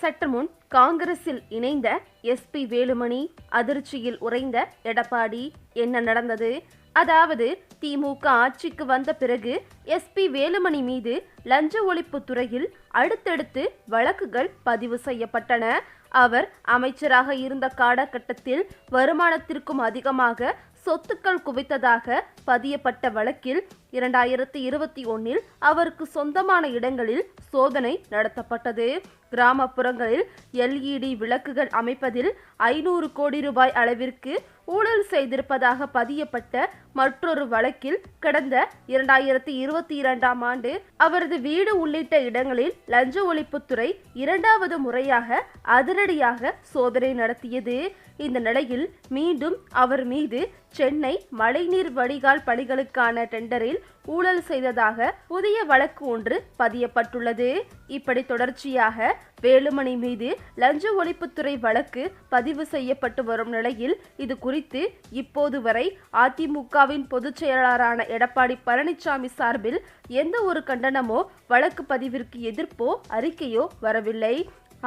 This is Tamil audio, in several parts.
சற்றுமுன் காங்கிரஸில் இணைந்த எஸ்பி வேலுமணி அதிர்ச்சியில் உறைந்த எடப்பாடி என்ன நடந்தது? அதாவது திமுக ஆட்சிக்கு வந்த பிறகு எஸ்பி வேலுமணி மீது லஞ்ச ஒழிப்பு துறையில் அடுத்தடுத்து வழக்குகள் பதிவு செய்யப்பட்டன. அவர் அமைச்சராக இருந்த காலகட்டத்தில் வருமானத்திற்கும் அதிகமாக சொத்துக்கள் குவித்ததாக பதியப்பட்ட வழக்கில் இரண்டாயிரத்தி இருபத்தி ஒன்னில் அவருக்கு சொந்தமான இடங்களில் சோதனை நடத்தப்பட்டது. கிராமப்புறங்களில் எல்இடி விளக்குகள் அமைப்பதில் ஐநூறு கோடி ரூபாய் அளவிற்கு ஊழல் செய்திருப்பதாக பதியப்பட்ட மற்றொரு வழக்கில் கடந்த இரண்டாயிரத்தி இருபத்தி இரண்டாம் ஆண்டு அவரது வீடு உள்ளிட்ட இடங்களில் லஞ்ச ஒழிப்புத்துறை இரண்டாவது முறையாக அதிரடியாக சோதனை நடத்தியது. இந்த நிலையில் மீண்டும் அவர் மீது சென்னை மழைநீர் வடிகால் பணிகளுக்கான டெண்டரில் ஊழல் செய்ததாக புதிய வழக்கு ஒன்று பதியப்பட்டுள்ளது. இப்படி தொடர்ச்சியாக வேலுமணி மீது லஞ்ச ஒழிப்புத்துறை வழக்கு பதிவு செய்யப்பட்டு வரும் நிலையில் இது குறித்து இப்போது வரை அதிமுகவின் பொதுச் செயலாளரான எடப்பாடி பழனிசாமி சார்பில் எந்த ஒரு கண்டனமோ வழக்கு பதிவிற்கு எதிர்ப்போ அறிக்கையோ வரவில்லை.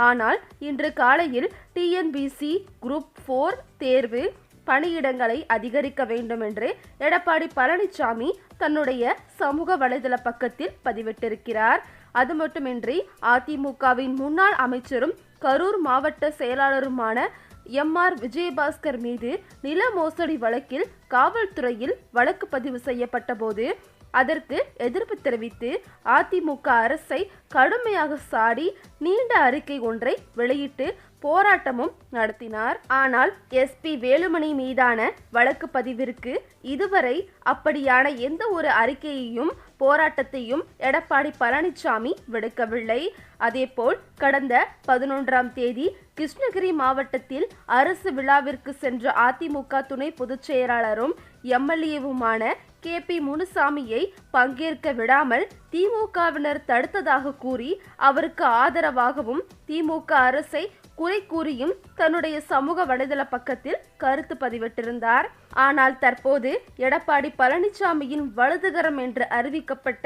ஆனால் இன்று காலையில் டிஎன்பிசி குரூப் ஃபோர் தேர்வு பணியிடங்களை அதிகரிக்க வேண்டும் என்று எடப்பாடி பழனிசாமி தன்னுடைய சமூக வலைதள பக்கத்தில் பதிவிட்டிருக்கிறார். அது மட்டுமின்றி அதிமுகவின் முன்னாள் அமைச்சரும் கரூர் மாவட்ட செயலாளருமான எம் ஆர் விஜயபாஸ்கர் மீது நில மோசடி வழக்கில் காவல்துறையில் வழக்கு பதிவு செய்யப்பட்ட போது அதற்கு எதிர்ப்பு தெரிவித்து அதிமுக அரசை கடுமையாக சாடி நீண்ட அறிக்கை ஒன்றை வெளியிட்டு போராட்டமும் நடத்தினார். ஆனால் எஸ்பி வேலுமணி மீதான வழக்கு பதிவிற்கு இதுவரை அப்படியான எந்த ஒரு அறிக்கையையும் போராட்டத்தையும் எடப்பாடி பழனிசாமி விடுக்கவில்லை. அதேபோல் கடந்த பதினொன்றாம் தேதி கிருஷ்ணகிரி மாவட்டத்தில் அரசு விழாவிற்கு சென்ற அதிமுக துணை பொதுச் செயலாளரும் எம்எல்ஏவுமான கே பி முனுசாமியை பங்கேற்க விடாமல் திமுகவினர் தடுத்ததாக கூறி அவருக்கு ஆதரவாகவும் திமுக அரசை குறை கூறியும் தன்னுடைய சமூக வலைதள பக்கத்தில் கருத்து பதிவிட்டிருந்தார். ஆனால் தற்போது எடப்பாடி பழனிசாமியின் வலதுகரம் என்று அறிவிக்கப்பட்ட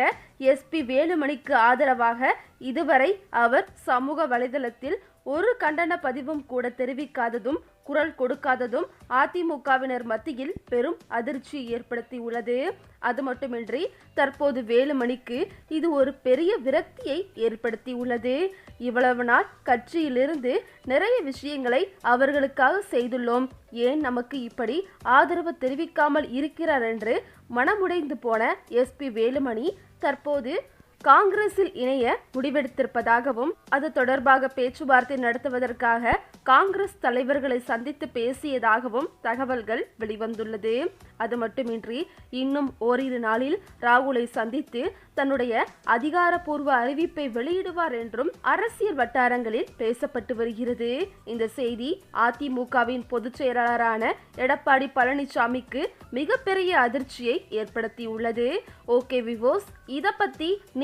எஸ்பி வேலுமணிக்கு ஆதரவாக இதுவரை அவர் சமூக வலைதளத்தில் ஒரு கண்டன பதிவும் கூட தெரிவிக்காததும் குரல் கொடுக்காததும் அதிமுகவினர் மத்தியில் பெரும் அதிர்ச்சி ஏற்படுத்தியுள்ளது. அது மட்டுமின்றி தற்போது வேலுமணிக்கு இது ஒரு பெரிய விரக்தியை ஏற்படுத்தியுள்ளது. இவ்வளவு நாள் கட்சியிலிருந்து நிறைய விஷயங்களை அவர்களுக்காக செய்துள்ளோம். ஏன் நமக்கு இப்படி ஆதரவு தெரிவிக்காமல் இருக்கிறார் என்று மனமுடைந்து போன எஸ்பி வேலுமணி தற்போது காங்கிரஸில் இணைய முடிவெடுத்திருப்பதாகவும் அது தொடர்பாக பேச்சுவார்த்தை நடத்துவதற்காக காங்கிரஸ் தலைவர்களை சந்தித்து பேசியதாகவும் தகவல்கள் வெளிவந்துள்ளது. அது மட்டுமின்றி இன்னும் ஓரிரு நாளில் ராகுலை சந்தித்து தன்னுடைய அதிகாரப்பூர்வ அறிவிப்பை வெளியிடுவார் என்றும் அரசியல் வட்டாரங்களில் பேசப்பட்டு வருகிறது. இந்த செய்தி அதிமுகவின் பொதுச் செயலாளரான எடப்பாடி பழனிசாமிக்கு மிகப்பெரிய அதிர்ச்சியை ஏற்படுத்தியுள்ளது. ஓகே விவோஸ் இதை பத்தி